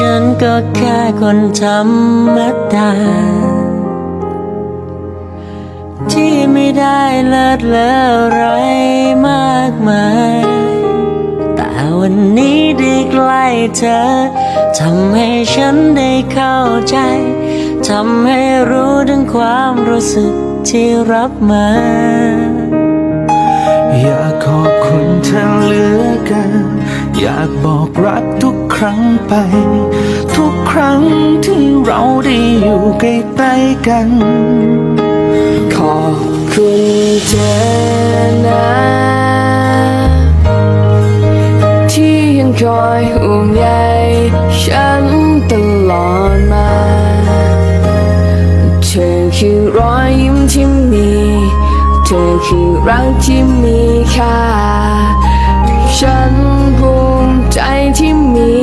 ฉันก็แค่คนธรรมดา ที่ไม่ได้เลิศเลออะไรมากมาย แต่วันนี้ได้ใกล้เธอทำให้ฉันได้เข้าใจทำให้รู้ถึงความรู้สึกที่รับมา อยากขอบคุณเธอเหลือเกัน อยากบอกรักทุกครั้งไป ทุกครั้งที่เราได้อยู่ใกล้ๆกัน ขอบคุณเธอนะที่ยังคอยห่วงใยฉันตลอดมา เธอคือรอยยิ้มที่มี เธอคือรักที่มีค่า to me.